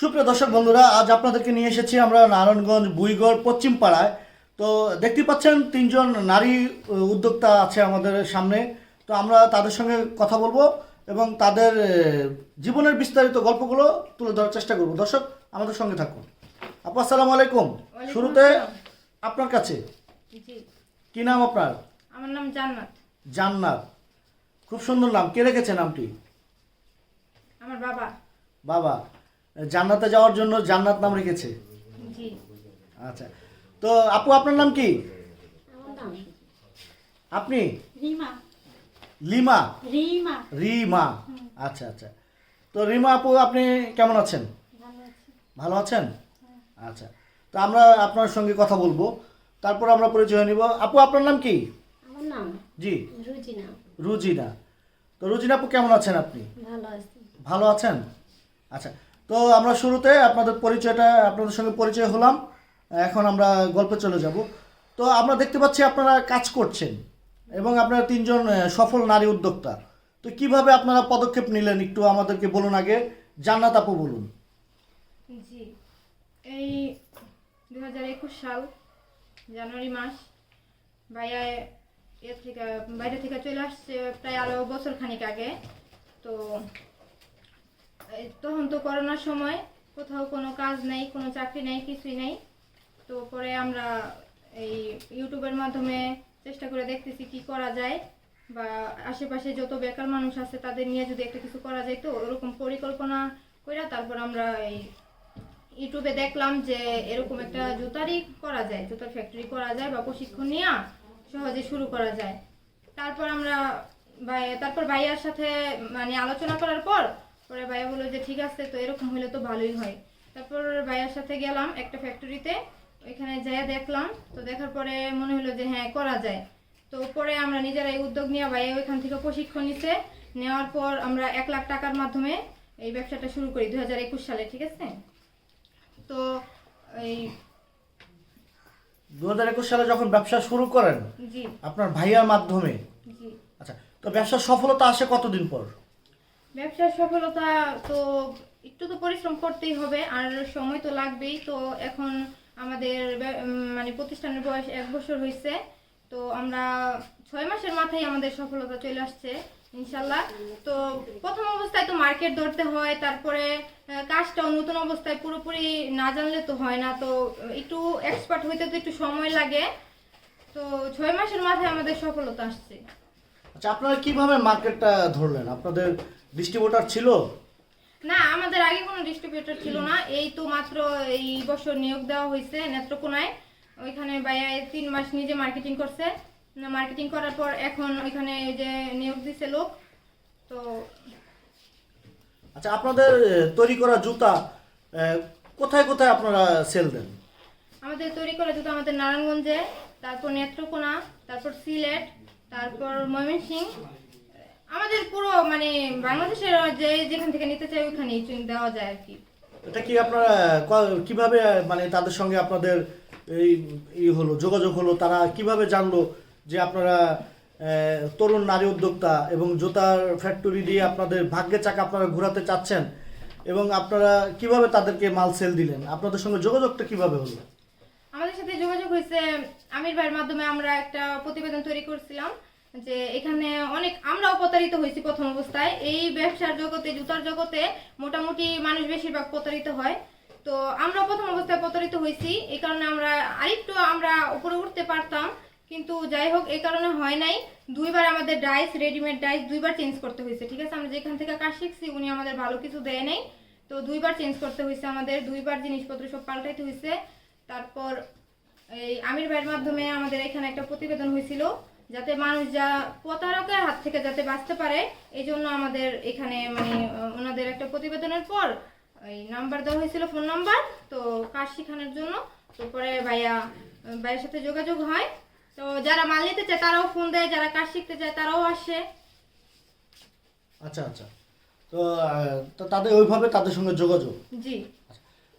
সুপ্রিয় দর্শক বন্ধুরা আজ আপনাদেরকে নিয়ে এসেছি আমরা নারায়ণগঞ্জ বুইগড় পশ্চিম পাড়ায় তো দেখতে পাচ্ছেন তিনজন নারী উদ্যোক্তা আছে আমাদের সামনে। তো আমরা তাদের সঙ্গে কথা বলব এবং তাদের জীবনের বিস্তারিত গল্পগুলো তুলে ধরার চেষ্টা করব। দর্শক আমাদের সঙ্গে থাকুন। আপু আসসালামু আলাইকুম। শুরুতে আপনার কাছে। কি নাম আপনার? আমার নাম জান্নাত। জান্নাত। খুব সুন্দর নাম। কে রেখেছে নামটি? আমার বাবা। বাবা। জান্নাতে যাওয়ার জন্য জান্নাত নাম রেখেছে? আচ্ছা। তো আপু আপনার নাম কি? আপনি? লিমা রিমা? আচ্ছা আচ্ছা। তো রিমা আপু আপনি কেমন আছেন? ভালো আছেন? আচ্ছা। তো আমরা আপনার সঙ্গে কথা বলব। তারপর আমরা পরিচয় নিব। আপু আপনার নাম কি? জি। রুজিনা। রুজিনা। তো রুজিনা আপু কেমন আছেন আপনি? ভালো আছেন? আচ্ছা। তো আমরা শুরুতে আপনাদের পরিচয়টা, আপনাদের সঙ্গে পরিচয় হলাম। এখন আমরা গল্পে চলে যাব। তো আমরা দেখতে পাচ্ছি আপনারা কাজ করছেন এবং আপনারা তিনজন সফল নারী উদ্যোক্তা। তো কীভাবে আপনারা পদক্ষেপ নিলেন একটু আমাদেরকে বলুন আগে। জান্নাত আপু, বলুন। জি। এই দু হাজার একুশ সাল, জানুয়ারি মাস ভাইয়া এর থেকে বাইরে থেকে চলে আসছে প্রায় আরও বছর খানিক আগে। তো তখন তো করোনার সময় কোথাও কোনো কাজ নেই, কোনো চাকরি নেই, কিছুই নেই। তো পরে আমরা এই ইউটিউবের মাধ্যমে চেষ্টা করে দেখতেছি কি করা যায়। বা আশেপাশে যত বেকার মানুষ আছে তাদের নিয়ে যদি একটা কিছু করা যায় তো ওরকম পরিকল্পনা করে তারপর আমরা এই ইউটিউবে দেখলাম যে এরকম একটা জুতারই করা যায়, জুতার ফ্যাক্টরি করা যায় বা প্রশিক্ষণ নিয়ে সহজে শুরু করা যায়। তারপর আমরা তারপর ভাইয়ার সাথে মানে আলোচনা করার পর পরে ভাইয়া বলল যে ঠিক আছে তো এরকম হলে তো ভালোই হয়। তারপর ভাইয়ার সাথে গেলাম একটা ফ্যাক্টরিতে ওইখানে যেয়ে দেখলাম। তো দেখার পরে মনে হলো যে হ্যাঁ করা যায়। তো পরে আমরা নিজেরাই উদ্যোগ নিয়ে ভাইয়া ওইখান থেকে প্রশিক্ষণ নিছে। নেওয়ার পর আমরা এক লাখ টাকার মাধ্যমে এই ব্যবসাটা শুরু করি দু হাজার একুশ সালে ঠিক আছে? তো এই দু হাজার একুশ সালে যখন ব্যবসা শুরু করেন জি। আপনার ভাইয়ার মাধ্যমে? জি। আচ্ছা তো ব্যবসার সফলতা আসে কতদিন পর? ব্যবসার সফলতা তো একটু তো পরিশ্রম করতেই হবে, আর সময় তো লাগবেই। তো এখন আমাদের মানে প্রতিষ্ঠানের বয়স এক বছর হয়েছে তো আমরা ছয় মাসের মাথায় আমাদের সফলতা চলে আসছে, ইনশাল্লাহ। তো প্রথম অবস্থায় তো মার্কেট ধরতে হয়, তারপরে কাজটাও নতুন অবস্থায় পুরোপুরি না জানলে তো হয় না, তো একটু এক্সপার্ট হইতে তো একটু সময় লাগে। তো ছয় মাসের মাথায় আমাদের সফলতা আসছে। আচ্ছা আপনারা কীভাবে মার্কেটটা ধরলেন? আপনাদের ডিস্ট্রিবিউটার ছিল? না আমাদের আগে কোনো ডিস্ট্রিবিউটর ছিল না। এই তো মাত্র এই বছর নিয়োগ দেওয়া হয়েছে নেত্রকোনায়। ওইখানে বাইরে তিন মাস নিজে মার্কেটিং করছে। মার্কেটিং করার পর এখন ওইখানে যে নিয়োগ দিছে লোক। তো আচ্ছা আপনাদের তৈরি করা জুতা কোথায় কোথায় আপনারা সেল দেন? আমাদের তৈরি করা জুতো আমাদের নারায়ণগঞ্জে তারপর নেত্রকোনা তারপর সিলেট তারপর ময়মনসিংহ আমাদের পুরো মানে বাংলাদেশের যে যেখান থেকে নিতে চাই ওইখানেই দেওয়া যায় আর কি। এটা কি আপনারা কীভাবে মানে তাদের সঙ্গে আপনাদের এই ই হলো যোগাযোগ হলো তারা কীভাবে জানলো যে আপনারা তরুণ নারী উদ্যোক্তা এবং জুতার ফ্যাক্টরি দিয়ে আপনাদের ভাগ্যের চাকা আপনারা ঘোরাতে চাচ্ছেন এবং আপনারা কীভাবে তাদেরকে মাল সেল দিলেন? আপনাদের সঙ্গে যোগাযোগটা কীভাবে হলো? আমাদের সাথে যোগাযোগ হয়েছে আমির ভাইয়ের মাধ্যমে আমরা একটা প্রতিবেদন তৈরি করছিলাম। যে এখানে অনেক আমরাও প্রতারিত হয়েছি প্রথম অবস্থায়। এই ব্যবসার জগতে, জুতার জগতে মোটামুটি মানুষ বেশিরভাগ প্রতারিত হয়। তো আমরা প্রথম অবস্থায় প্রতারিত হয়েছি। এই কারণে আমরা আরেকটু আমরা উপরে উঠতে পারতাম। কিন্তু যাই হোক, এই কারণে হয় নাই। দুইবার আমাদের ডাইস, রেডিমেড ডাইস দুইবার চেঞ্জ করতে হয়েছে, ঠিক আছে? আমরা যেখান থেকে কাজ শিখছি, উনি আমাদের ভালো কিছু দেয় নাই। তো দুইবার চেঞ্জ করতে হয়েছে আমাদের। দুইবার জিনিসপত্র সব পাল্টাইতে হয়েছে। তারপর এই আমির ভাইয়ের মাধ্যমে আমাদের এখানে একটা প্রতিবেদন হয়েছিল। যাতে মানুষ যা প্রতারকের হাত থেকে যাতে বাঁচতে পারে এই জন্য আমাদের এখানে মানে ওনাদের একটা প্রতিবেদনের পর এই নাম্বার দেওয়া হয়েছিল ফোন নাম্বার তো কাজ শেখানোর জন্য। তো পরে ভাইয়া ভাইয়ের সাথে যোগাযোগ হয়। তো যারা মাল নিতে চায় তারাও ফোন দেয় যারা কাজ শিখতে চায় তারাও আসে। আচ্ছা আচ্ছা। তো তো তাদের ওইভাবে তাদের সঙ্গে যোগাযোগ? জি।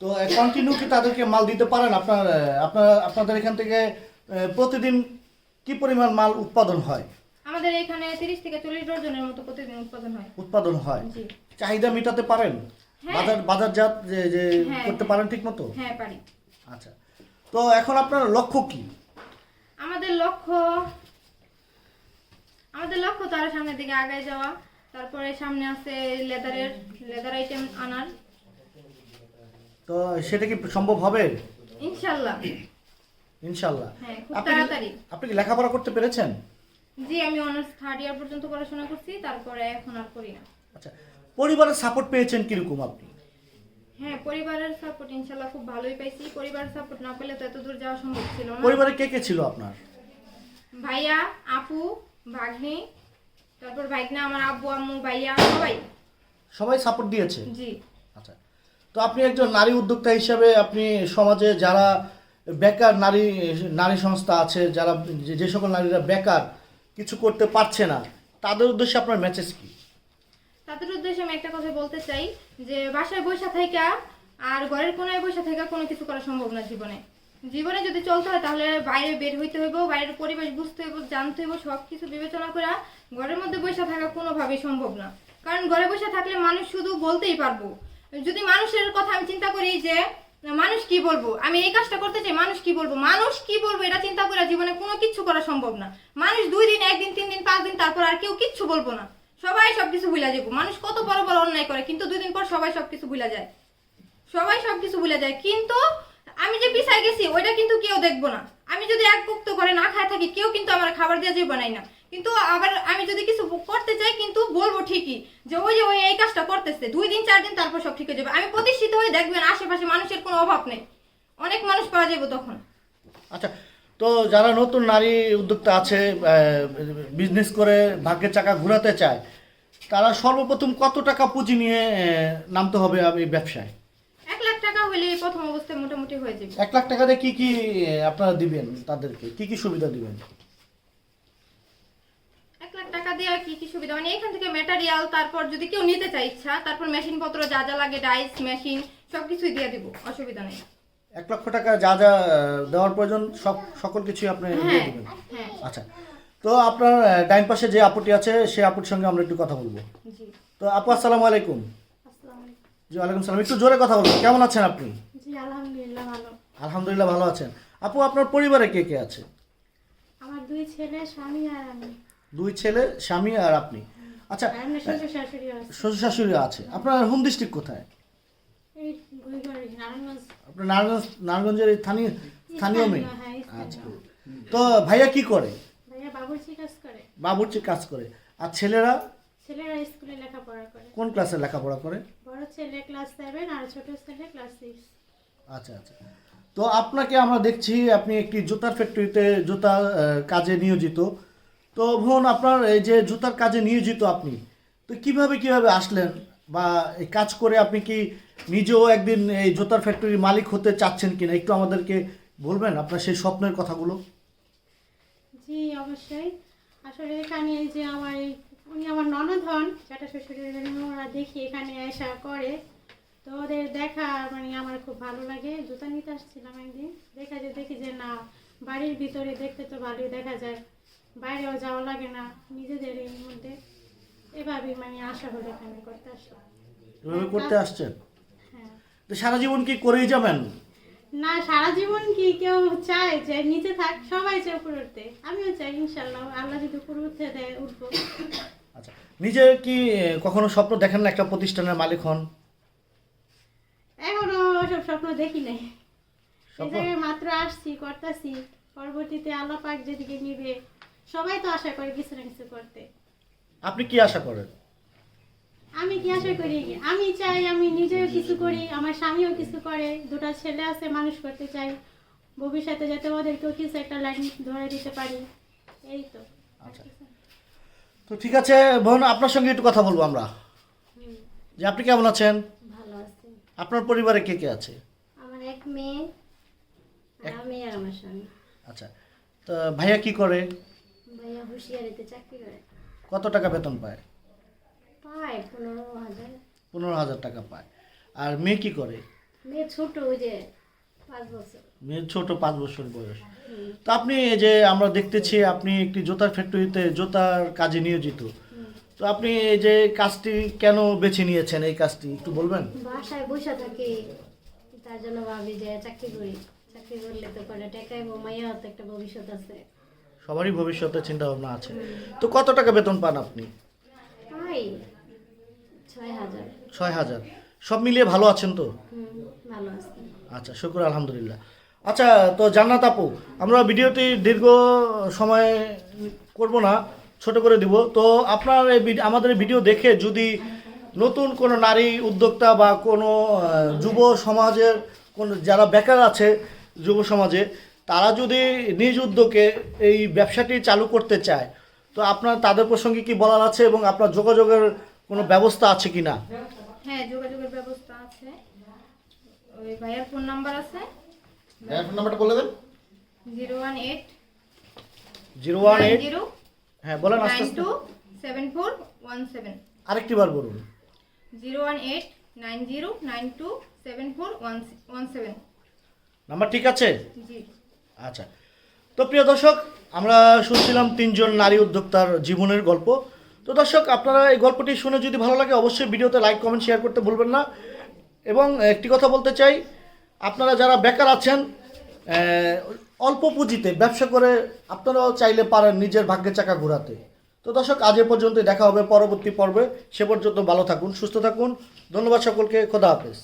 তো কন্টিনিউ কি তাদেরকে মাল দিতে পারেন আপনার আপনার আপনাদের এখান থেকে প্রতিদিন কি পরিমাণ মাল উৎপাদন হয়? আমাদের এখানে তিরিশ থেকে চল্লিশ ডজনের মতো প্রতিদিন উৎপাদন হয়। উৎপাদন হয়। জি। চাহিদা মেটাতে পারেন? হ্যাঁ। বাজার বাজারজাত যে যে হ্যাঁ, করতে। পারেন ঠিক মতো হ্যাঁ পারি। আচ্ছা। তো এখন আপনার লক্ষ্য কি? আমাদের লক্ষ্য আমাদের লক্ষ্য তো আরও সামনের দিকে আগায় যাওয়া। তারপরে সামনে আছে লেদারের লেদার আইটেম আনার। তো সেটা কি সম্ভব হবে? ইনশাল্লাহ। ইনশাল্লাহ হ্যাঁ আপনি কি লেখাপড়া করতে পেরেছেন? জি আমি অনার্স থার্ড ইয়ার পর্যন্ত পড়াশোনা করছি তারপরে এখন আর করি না। আচ্ছা পরিবারের সাপোর্ট পেয়েছেন কীরকম আপনি? হ্যাঁ পরিবারের সাপোর্ট ইনশাল্লাহ খুব ভালোই পাইছি। পরিবারের সাপোর্ট না পেলে তো এত দূর যাওয়া সম্ভব ছিল না। পরিবারে কে কে ছিল আপনার? ভাইয়া আপু ভাগ্নি তারপর ভাইগনা আমার আব্বু আম্মু ভাইয়া সবাই। সবাই সাপোর্ট দিয়েছে? জি। আচ্ছা তো আপনি একজন নারী উদ্যোক্তা হিসাবে আপনি সমাজে যারা বেকার নারী নারী সংস্থা আছে, যারা যে- সকল নারীরা বেকার, কিছু করতে পারছে না, তাদের উদ্দেশ্যে আপনার মেসেজ কি? তাদের উদ্দেশ্যে আমি একটা কথা বলতে চাই, যে বাসায় বসে থাকা আর ঘরের কোনায় বসে থাকা কোনো কিছু করা সম্ভব না জীবনে। জীবনে যদি চলতে হয়, তাহলে বাইরে বের হইতে হইব, বাইরের পরিবেশ বুঝতে হইব, জানতে হইব সব কিছু বিবেচনা করে ঘরের মধ্যে বসে থাকা কোনোভাবেই সম্ভব না। কারণ ঘরে বসে থাকলে মানুষ শুধু বলতেই পারব। যদি মানুষের কথা আমি চিন্তা করি যে মানুষ কি বলব? আমি এই কাজটা করতে চাই, মানুষ কি বলব? মানুষ কি বলব? এটা চিন্তা করে জীবনে কোনো কিচ্ছু করা সম্ভব না। মানুষ দুই দিন, একদিন, তিন দিন, পাঁচ দিন, তারপর আর কেউ কিচ্ছু বলব না। সবাই সবকিছু ভুলে যাব। মানুষ কত বড় বড় অন্যায় করে, কিন্তু দুই দিন পর সবাই সবকিছু ভুলে যায়। সবাই সবকিছু ভুলে যায়। কিন্তু আমি যে পিছায় গেছি, ওইটা কিন্তু কেউ দেখব না। আমি যদি এক মুক্ত করে না খায় থাকি, কেউ কিন্তু আমার খাবার দিয়ে যে বানাই না। কিন্তু আবার আমি যদি কিছু করতে চাই কিন্তু বলব ঠিকই যে ওই যে ওই এই কাজটা করতেছে দুই দিন চার দিন তারপর সব ঠিক হয়ে যাবে। আমি প্রতিষ্ঠিত হয়ে দেখবেন আশেপাশে মানুষের কোনো অভাব নেই। অনেক মানুষ পাওয়া যাবে তখন। আচ্ছা তো যারা নতুন নারী উদ্যোক্তা আছে বিজনেস করে ভাগ্যের চাকা ঘোরাতে চায় তারা সর্বপ্রথম কত টাকা পুঁজি নিয়ে নামতে হবে এই ব্যবসায়? এক লাখ টাকা হলে প্রথম অবস্থায় মোটামুটি হয়ে যাবে। এক লাখ টাকা দিয়ে কি কি আপনারা দিবেন তাদেরকে? কি কি সুবিধা দিবেন? টাকা দিয়ে কি কি সুবিধা? মানে এখান থেকে ম্যাটেরিয়াল তারপর যদি কেউ নিতে চায় ইচ্ছা তারপর মেশিন পত্র যা যা লাগে ডাইস মেশিন সবকিছুই দিয়ে দিব অসুবিধা নেই। এক লক্ষ টাকা যা যা দেওয়ার প্রয়োজন সব সকল কিছুই আপনি দিয়ে হ্যাঁ দিবেন। হ্যাঁ। আচ্ছা তো আপনার ডাইন পাশে যে আপুটি আছে সে আপুর সঙ্গে আমরা একটু কথা বলব। জি। তো আপু আসসালামু আলাইকুম। আসসালামু আলাইকুম। জি ওয়ালাইকুম সালাম। একটু জোরে কথা বলবেন কেমন আছেন আপনি? জি আলহামদুলিল্লাহ ভালো। আলহামদুলিল্লাহ ভালো আছেন। আপু আপনার পরিবারে কে কে আছে? আমার দুই ছেলে স্বামী আর আমি। দুই ছেলে স্বামী আর আপনি। আচ্ছা শ্বশুর শাশুড়ি আছে? শ্বশুর শাশুড়ি আছে। আপনার হোম ডিস্ট্রিক্ট কোথায়? আপনার নারায়ণগঞ্জ নারায়ণগঞ্জের স্থানীয় স্থানীয় মেয়ে? হ্যাঁ। আচ্ছা। তো ভাইয়া কি করে? বাবুর্চি কাজ করে। আর ছেলেরা? ছেলেরা স্কুলে লেখাপড়া করে। কোন ক্লাসে লেখাপড়া করে? বড় ছেলে ক্লাস সেভেন আর ছোট ছেলে ক্লাস সিক্স। আচ্ছা আচ্ছা। তো আপনাকে আমরা দেখছি আপনি একটি জুতার ফ্যাক্টরিতে জুতা কাজে নিয়োজিত। তো বোন আপনার এই যে জুতার কাজে নিয়োজিত আপনি, তো কীভাবে কীভাবে আসলেন বা এই কাজ করে আপনি কি নিজেও একদিন এই জুতার ফ্যাক্টরির মালিক হতে চাচ্ছেন কিনা, একটু আমাদেরকে বলবেন আপনার সেই স্বপ্নের কথাগুলো? জি, অবশ্যই। আসলে এখানে এই যে আমার উনি আমার ননদ হন চাটা শ্বশুরের ওরা দেখি এখানে এসা করে। তো ওদের দেখা মানে আমার খুব ভালো লাগে, জুতা নিতে আসছিলাম একদিন। দেখা যে দেখি যে না, বাড়ির ভিতরে দেখতে তো ভালোই দেখা যায়। বাইরেও যাওয়া লাগে না নিজেদের এর মধ্যে। এভাবেই মানে আশা হলো এখানে করতে আসলাম। এভাবে করতে আসছেন? হ্যাঁ। তো সারা জীবন কি করেই যাবেন? না সারা জীবন কি কেউ চায় যে নিচে থাক সবাই চায় উপরে উঠতে। আমিও চাই ইনশাল্লাহ আল্লাহ যদি উপরে উঠতে দেয় উঠবো। আচ্ছা নিজে কি কখনো স্বপ্ন দেখেন না একটা প্রতিষ্ঠানের মালিক হন? এখনও ওসব স্বপ্ন দেখি নাই। এই স্বপ্ন? জায়গায় মাত্র আসছি করতেছি। পরবর্তীতে আল্লাহ পাক যেদিকে নিবে সবাই তো আশা করে কিছু না কিছু করতে। আপনি কি আশা করেন? আমি কি আশা করি? আমি চাই আমি নিজেও কিছু করি আমার স্বামীও কিছু করে দুটো ছেলে আছে মানুষ করতে চাই। ভবিষ্যতে যাতে ওদেরকেও কিছু একটা লাইন ধরে দিতে পারি। এই তো। আচ্ছা। তো ঠিক আছে বোন আপনার সঙ্গে একটু কথা বলব আমরা। যে আপনি কেমন আছেন? ভালো আছে। আপনার পরিবারে কে কে আছে? আমার এক মেয়ে আমি আর আমার স্বামী। আচ্ছা। তো ভাইয়া কি করে? ভাইয়া হুঁশিয়ারিতে চাকরি করে। কত টাকা বেতন পায়? পায় পনেরো হাজার। পনেরো হাজার টাকা পায়। আর মেয়ে কি করে? মেয়ে ছোট ওই যে পাঁচ বছর। মেয়ে ছোট পাঁচ বছর বয়স। তো আপনি এই যে আমরা দেখতেছি আপনি একটি জুতার ফ্যাক্টরিতে জুতার কাজে নিয়োজিত। তো আপনি এই যে কাজটি কেন বেছে নিয়েছেন এই কাজটি একটু বলবেন? বাসায় বসে থাকি তার জন্য ভাবি যে চাকরি করি। চাকরি করলে তো করে টাকা মাইয়া তো একটা ভবিষ্যৎ আছে। সবারই ভবিষ্যতে চিন্তা ভাবনা আছে। তো কত টাকা বেতন পান আপনি? ছয় হাজার। সব মিলিয়ে ভালো আছেন তো? আচ্ছা শুক্র আলহামদুলিল্লাহ। আচ্ছা তো জান্নাত আপু আমরা ভিডিওটি দীর্ঘ সময় করব না ছোট করে দিব। তো আপনার এই আমাদের ভিডিও দেখে যদি নতুন কোনো নারী উদ্যোক্তা বা কোনো যুব সমাজের কোন যারা বেকার আছে যুব সমাজে তারা যদি নিজ উদ্যোগে এই ব্যবসাটি চালু করতে চায় তো আপনার তাদের প্রসঙ্গে কি বলার আছে এবং আপনার যোগাযোগের কোনো ব্যবস্থা আছে কি না হ্যাঁ যোগাযোগের ব্যবস্থা আছে। ওই ভাইয়ার ফোন নাম্বার আছে। ফোন নাম্বারটা বলে দেন। Zero one eight. Zero one eight. Zero. হ্যাঁ বলেন আস্তে nine two seven four one seven. আরেকটি বার বলুন। Zero one eight nine zero nine two seven four one one seven. Number ঠিক আছে? জি। আচ্ছা। তো প্রিয় দর্শক, আমরা শুনছিলাম তিনজন নারী উদ্যোক্তার জীবনের গল্প। তো দর্শক, আপনারা এই গল্পটি শুনে যদি ভালো লাগে, অবশ্যই ভিডিওতে লাইক, কমেন্ট, শেয়ার করতে ভুলবেন না। এবং একটি কথা বলতে চাই, আপনারা যারা বেকার আছেন অল্প পুঁজিতে ব্যবসা করে আপনারাও চাইলে পারেন নিজের ভাগ্যের চাকা ঘোরাতে। তো দর্শক, আজ এ পর্যন্ত দেখা হবে পরবর্তী পর্বে। সে পর্যন্ত ভালো থাকুন, সুস্থ থাকুন। ধন্যবাদ সকলকে, খোদা হাফেজ।